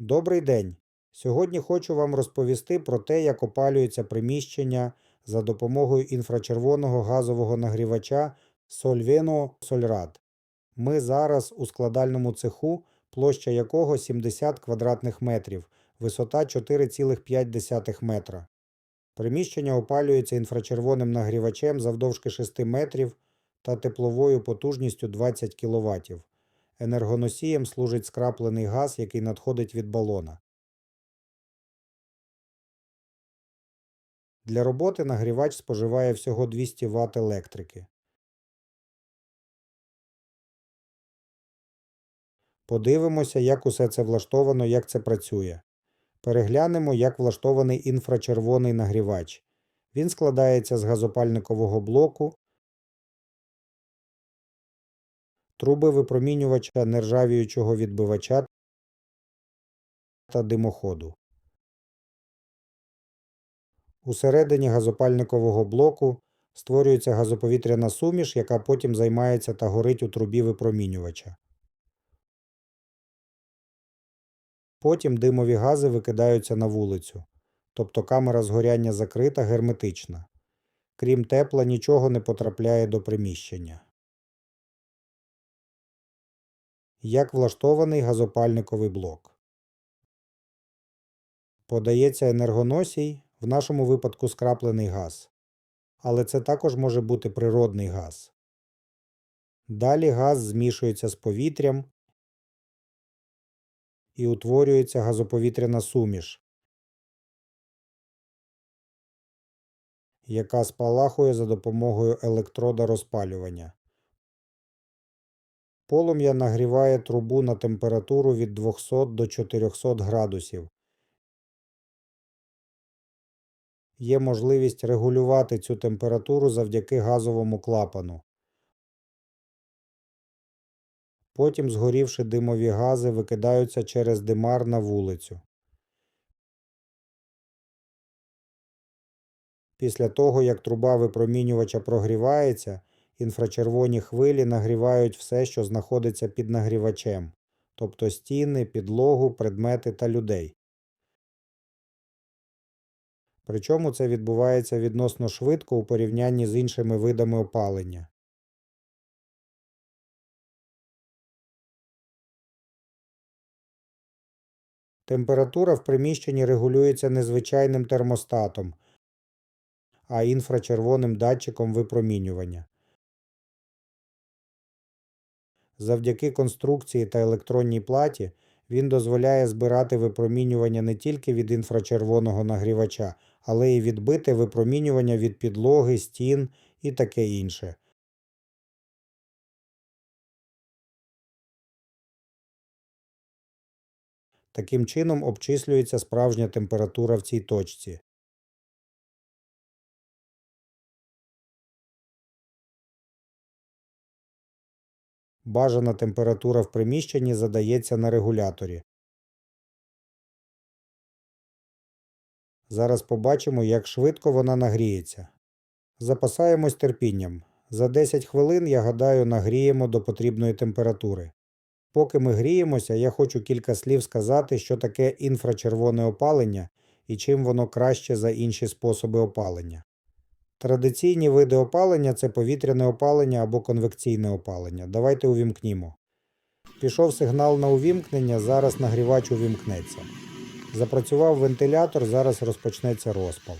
Добрий день! Сьогодні хочу вам розповісти про те, як опалюється приміщення за допомогою інфрачервоного газового нагрівача Solveno Solrad. Ми зараз у складальному цеху, площа якого 70 квадратних метрів, висота 4,5 метра. Приміщення опалюється інфрачервоним нагрівачем завдовжки 6 метрів та тепловою потужністю 20 кВт. Енергоносієм служить скраплений газ, який надходить від балона. Для роботи нагрівач споживає всього 200 Вт електрики. Подивимося, як усе це влаштовано, як це працює. Переглянемо, як влаштований інфрачервоний нагрівач. Він складається з газопальникового блоку, труби випромінювача нержавіючого відбивача та димоходу. Усередині газопальникового блоку створюється газоповітряна суміш, яка потім займається та горить у трубі випромінювача. Потім димові гази викидаються на вулицю, тобто камера згоряння закрита герметична. Крім тепла, нічого не потрапляє до приміщення. Як влаштований газопальниковий блок. Подається енергоносій, в нашому випадку скраплений газ. Але це також може бути природний газ. Далі газ змішується з повітрям і утворюється газоповітряна суміш, яка спалахує за допомогою електрода розпалювання. Полум'я нагріває трубу на температуру від 200 до 400 градусів. Є можливість регулювати цю температуру завдяки газовому клапану. Потім згорівши димові гази викидаються через димар на вулицю. Після того, як труба випромінювача прогрівається, інфрачервоні хвилі нагрівають все, що знаходиться під нагрівачем, тобто стіни, підлогу, предмети та людей. Причому це відбувається відносно швидко у порівнянні з іншими видами опалення. Температура в приміщенні регулюється не звичайним термостатом, а інфрачервоним датчиком випромінювання. Завдяки конструкції та електронній платі він дозволяє збирати випромінювання не тільки від інфрачервоного нагрівача, але й відбите випромінювання від підлоги, стін і таке інше. Таким чином обчислюється справжня температура в цій точці. Бажана температура в приміщенні задається на регуляторі. Зараз побачимо, як швидко вона нагріється. Запасаємось терпінням. За 10 хвилин, я гадаю, нагріємо до потрібної температури. Поки ми гріємося, я хочу кілька слів сказати, що таке інфрачервоне опалення і чим воно краще за інші способи опалення. Традиційні види опалення це повітряне опалення або конвекційне опалення. Давайте увімкнімо. Пішов сигнал на увімкнення, зараз нагрівач увімкнеться. Запрацював вентилятор, зараз розпочнеться розпал.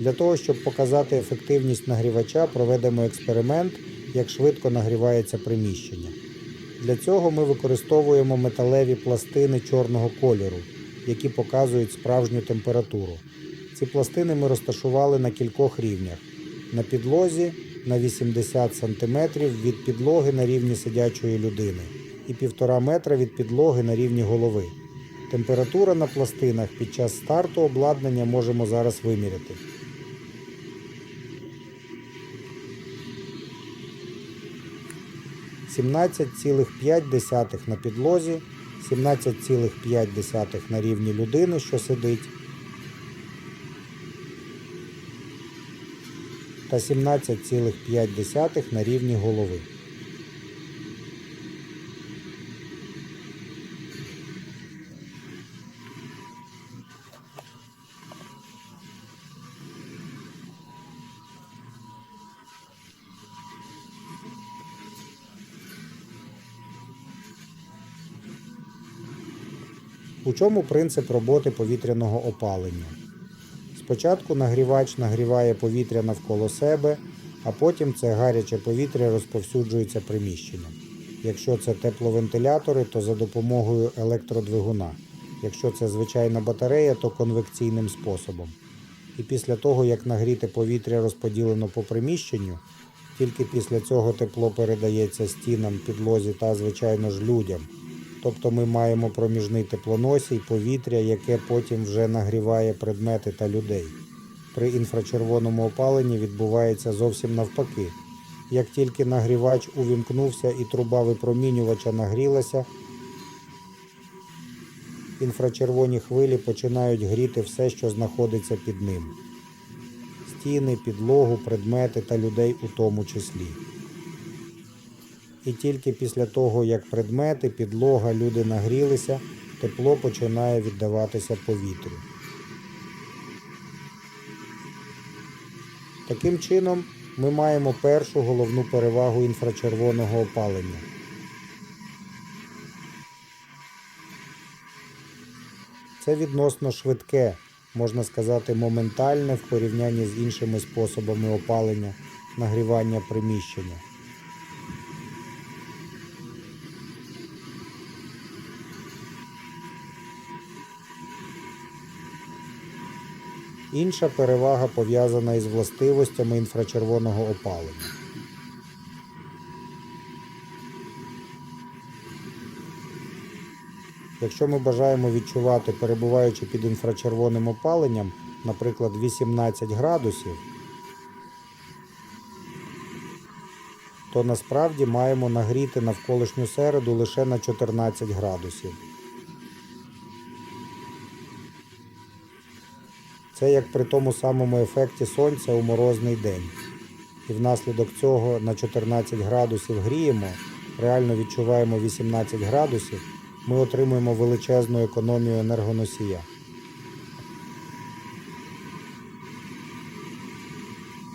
Для того, щоб показати ефективність нагрівача, проведемо експеримент, як швидко нагрівається приміщення. Для цього ми використовуємо металеві пластини чорного кольору, які показують справжню температуру. Ці пластини ми розташували на кількох рівнях. На підлозі на 80 см від підлоги на рівні сидячої людини і 1,5 метра від підлоги на рівні голови. Температура на пластинах під час старту обладнання можемо зараз виміряти. «17,5 на підлозі, 17,5 на рівні людини, що сидить, та 17,5 на рівні голови. У чому принцип роботи повітряного опалення? Спочатку нагрівач нагріває повітря навколо себе, а потім це гаряче повітря розповсюджується приміщенням. Якщо це тепловентилятори, то за допомогою електродвигуна. Якщо це звичайна батарея, то конвекційним способом. І після того, як нагріте повітря розподілено по приміщенню, тільки після цього тепло передається стінам, підлозі та, звичайно ж, людям. Тобто ми маємо проміжний теплоносій, повітря, яке потім вже нагріває предмети та людей. При інфрачервоному опаленні відбувається зовсім навпаки. Як тільки нагрівач увімкнувся і труба випромінювача нагрілася, інфрачервоні хвилі починають гріти все, що знаходиться під ним. Стіни, підлогу, предмети та людей у тому числі. І тільки після того, як предмети, підлога, люди нагрілися, тепло починає віддаватися повітрю. Таким чином, ми маємо першу головну перевагу інфрачервоного опалення. Це відносно швидке, можна сказати, моментальне в порівнянні з іншими способами опалення, нагрівання приміщення. Інша перевага пов'язана із властивостями інфрачервоного опалення. Якщо ми бажаємо відчувати, перебуваючи під інфрачервоним опаленням, наприклад, 18 градусів, то насправді маємо нагріти навколишню середу лише на 14 градусів. Це як при тому самому ефекті сонця у морозний день. І внаслідок цього на 14 градусів гріємо, реально відчуваємо 18 градусів, ми отримуємо величезну економію енергоносія.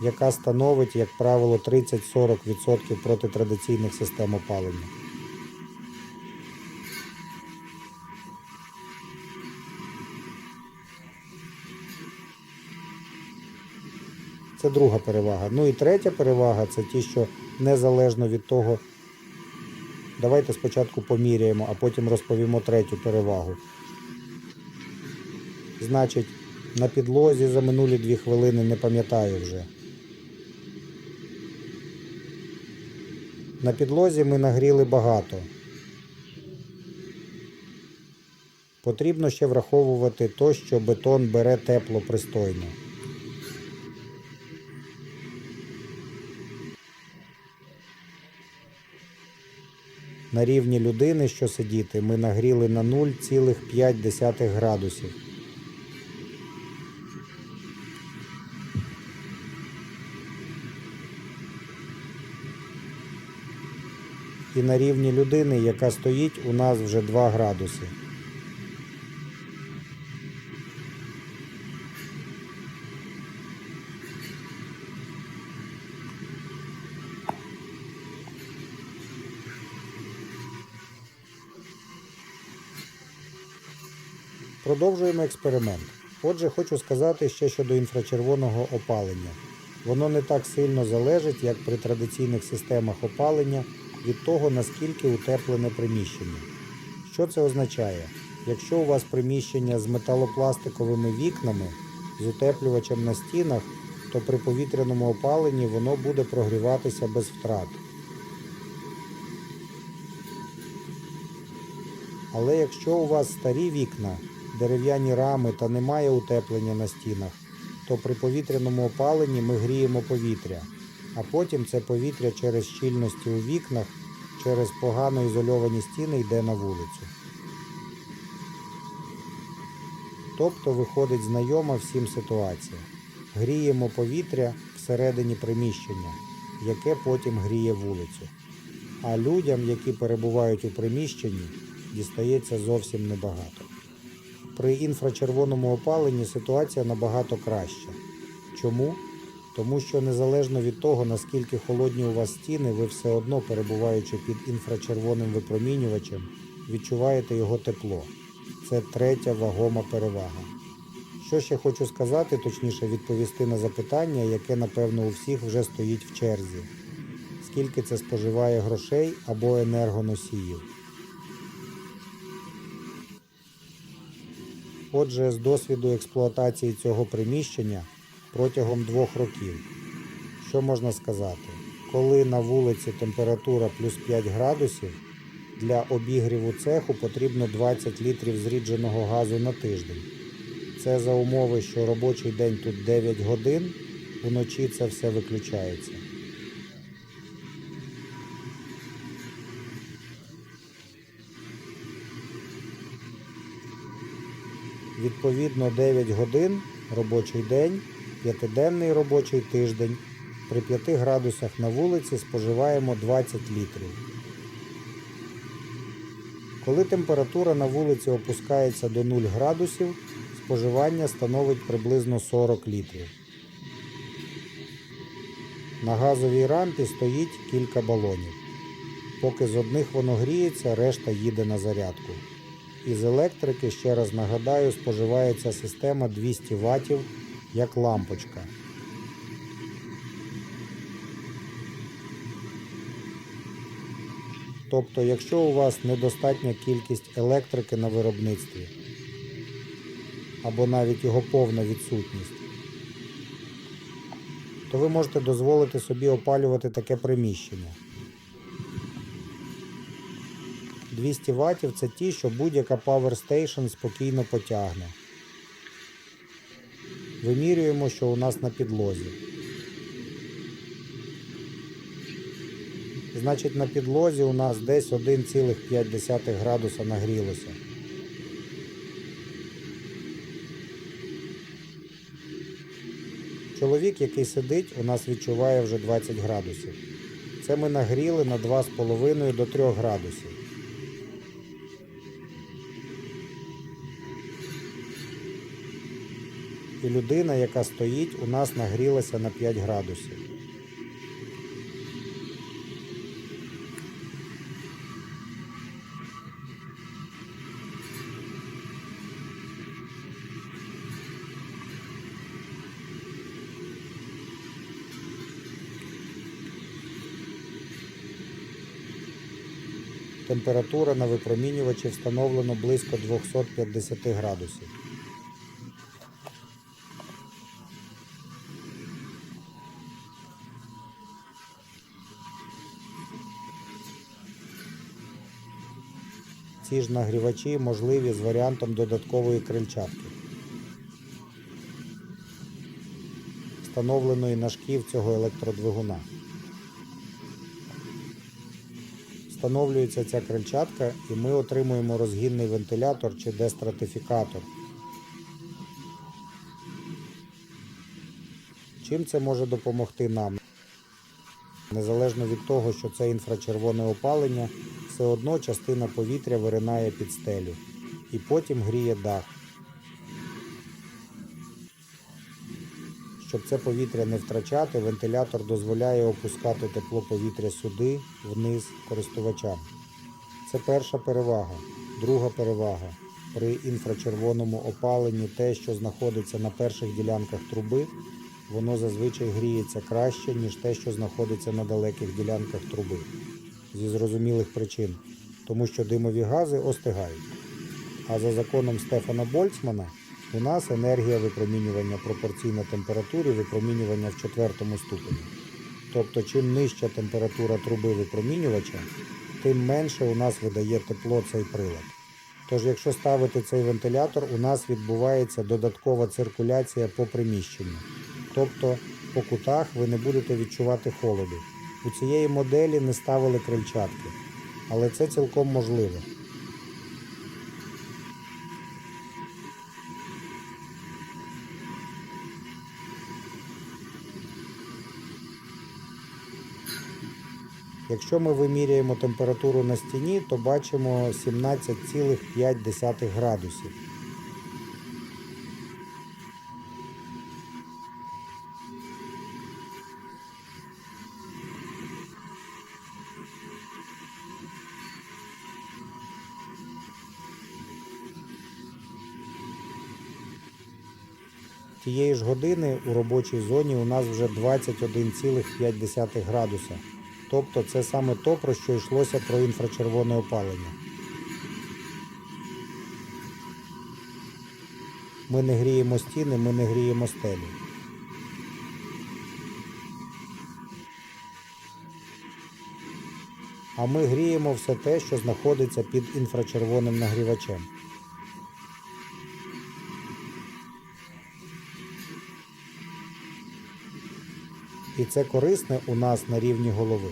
яка становить, як правило, 30-40% проти традиційних систем опалення. Це друга перевага. Ну і третя перевага це ті, що незалежно від того, давайте спочатку поміряємо, а потім розповімо третю перевагу. Значить, на підлозі за минулі дві хвилини не пам'ятаю вже. На підлозі ми нагріли багато. Потрібно ще враховувати то, що бетон бере тепло пристойно. На рівні людини, що сидіти, ми нагріли на 0,5 градусів. І на рівні людини, яка стоїть, у нас вже 2 градуси. Продовжуємо експеримент. Отже, хочу сказати ще щодо інфрачервоного опалення. Воно не так сильно залежить, як при традиційних системах опалення, від того, наскільки утеплене приміщення. Що це означає? Якщо у вас приміщення з металопластиковими вікнами, з утеплювачем на стінах, то при повітряному опаленні воно буде прогріватися без втрат. Але якщо у вас старі вікна, дерев'яні рами та немає утеплення на стінах, то при повітряному опаленні ми гріємо повітря, а потім це повітря через щільності у вікнах, через погано ізольовані стіни йде на вулицю. Тобто виходить знайома всім ситуація. Гріємо повітря всередині приміщення, яке потім гріє вулицю. А людям, які перебувають у приміщенні, дістається зовсім небагато. При інфрачервоному опаленні ситуація набагато краща. Чому? Тому що незалежно від того, наскільки холодні у вас стіни, ви все одно, перебуваючи під інфрачервоним випромінювачем, відчуваєте його тепло. Це третя вагома перевага. Що ще хочу сказати, точніше відповісти на запитання, яке напевно у всіх вже стоїть в черзі. Скільки це споживає грошей або енергоносіїв? Отже, з досвіду експлуатації цього приміщення протягом двох років, що можна сказати? Коли на вулиці температура плюс 5 градусів, для обігріву цеху потрібно 20 літрів зрідженого газу на тиждень. Це за умови, що робочий день тут 9 годин, уночі це все виключається. Відповідно 9 годин робочий день, п'ятиденний робочий тиждень. При 5 градусах на вулиці споживаємо 20 літрів. Коли температура на вулиці опускається до 0 градусів, споживання становить приблизно 40 літрів. На газовій рампі стоїть кілька балонів. Поки з одних воно гріється, решта їде на зарядку. Із електрики, ще раз нагадаю, споживається система 200 Вт як лампочка. Тобто, якщо у вас недостатня кількість електрики на виробництві, або навіть його повна відсутність, то ви можете дозволити собі опалювати таке приміщення. 200 Вт це ті, що будь-яка Power Station спокійно потягне. Вимірюємо, що у нас на підлозі. Значить, на підлозі у нас десь 1,5 градуса нагрілося. Чоловік, який сидить, у нас відчуває вже 20 градусів. Це ми нагріли на 2,5 до 3 градусів. І людина, яка стоїть, у нас нагрілася на 5 градусів. Температура на випромінювачі встановлено близько 250 градусів. Ці ж нагрівачі можливі з варіантом додаткової крильчатки, встановленої на шків цього електродвигуна. Встановлюється ця крильчатка і ми отримуємо розгінний вентилятор чи дестратифікатор. Чим це може допомогти нам? Незалежно від того, що це інфрачервоне опалення, все одно частина повітря виринає під стелю і потім гріє дах. Щоб це повітря не втрачати, вентилятор дозволяє опускати тепло повітря сюди, вниз користувачам. Це перша перевага. Друга перевага. При інфрачервоному опаленні те, що знаходиться на перших ділянках труби, воно зазвичай гріється краще, ніж те, що знаходиться на далеких ділянках труби. Зі зрозумілих причин, тому що димові гази остигають. А за законом Стефана Больцмана у нас енергія випромінювання пропорційна температурі випромінювання в четвертому ступені. Тобто, чим нижча температура труби випромінювача, тим менше у нас видає тепло цей прилад. Тож, якщо ставити цей вентилятор, у нас відбувається додаткова циркуляція по приміщенню. Тобто по кутах ви не будете відчувати холоду. У цієї моделі не ставили крильчатки, але це цілком можливо. Якщо ми виміряємо температуру на стіні, то бачимо 17,5 градусів. Тієї ж години у робочій зоні у нас вже 21,5 градуса. Тобто це саме то, про що йшлося про інфрачервоне опалення. Ми не гріємо стіни, ми не гріємо стелю. А ми гріємо все те, що знаходиться під інфрачервоним нагрівачем. І це корисне у нас на рівні голови.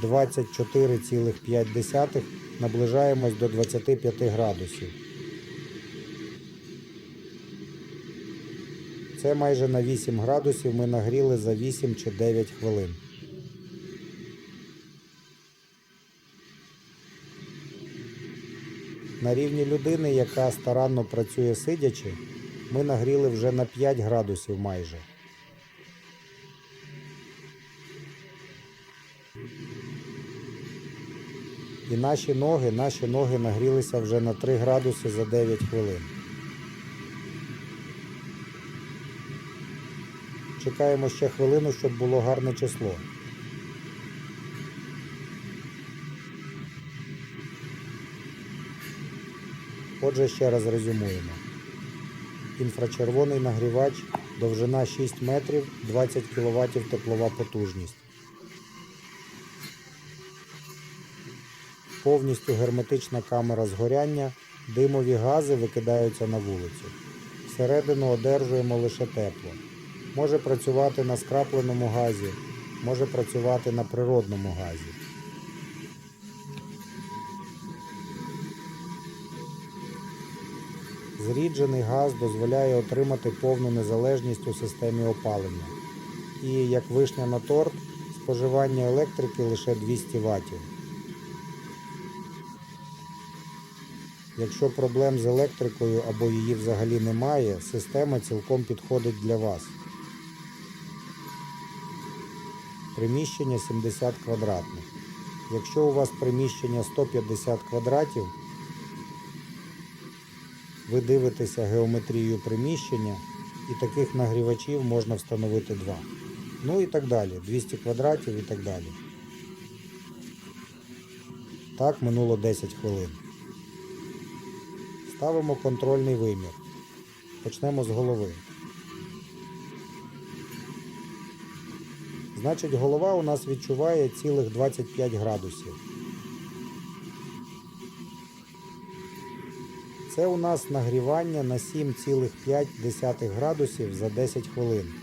Двадцять чотири цілих п'ять десятих наближаємось до 25 градусів. Це майже на 8 градусів ми нагріли за 8 чи 9 хвилин. На рівні людини, яка старанно працює сидячи, ми нагріли вже на 5 градусів майже. І наші ноги, наші ноги нагрілися вже на 3 градуси за 9 хвилин. Чекаємо ще хвилину, щоб було гарне число. Отже, ще раз резюмуємо. Інфрачервоний нагрівач, довжина 6 метрів, 20 кВт теплова потужність. Повністю герметична камера згоряння, димові гази викидаються на вулицю. Всередину одержуємо лише тепло. Може працювати на скрапленому газі, може працювати на природному газі. Зріджений газ дозволяє отримати повну незалежність у системі опалення. І як вишня на торт, споживання електрики лише 200 Вт. Якщо проблем з електрикою або її взагалі немає, система цілком підходить для вас. Приміщення 70 квадратних. Якщо у вас приміщення 150 квадратів, ви дивитеся геометрію приміщення і таких нагрівачів можна встановити два. Ну і так далі. 200 квадратів і так далі. Так минуло 10 хвилин. Ставимо контрольний вимір. Почнемо з голови. Значить, голова у нас відчуває цілих 25 градусів. Це у нас нагрівання на 7,5 градусів за 10 хвилин.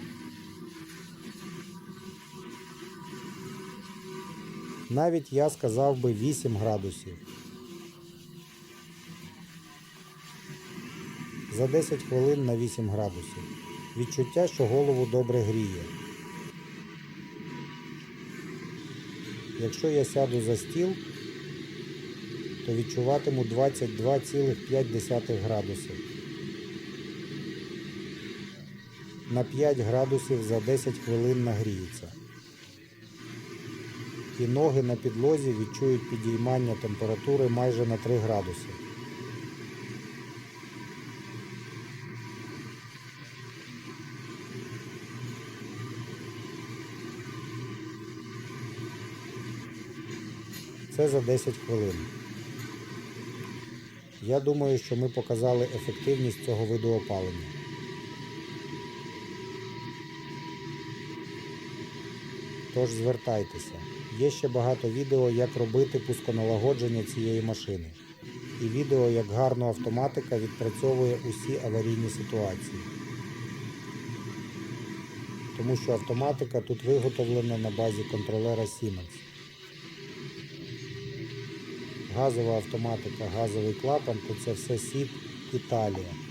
Навіть я сказав би 8 градусів. За 10 хвилин на 8 градусів. Відчуття, що голову добре гріє. Якщо я сяду за стіл, то відчуватиму 22,5 градусів. На 5 градусів за 10 хвилин нагріється. І ноги на підлозі відчують підіймання температури майже на 3 градуси. Це за 10 хвилин. Я думаю, що ми показали ефективність цього виду опалення. Тож звертайтеся. Є ще багато відео, як робити пусконалагодження цієї машини. І відео, як гарно автоматика відпрацьовує усі аварійні ситуації. Тому що автоматика тут виготовлена на базі контролера Siemens. Газова автоматика, газовий клапан, то це все сіт Італія.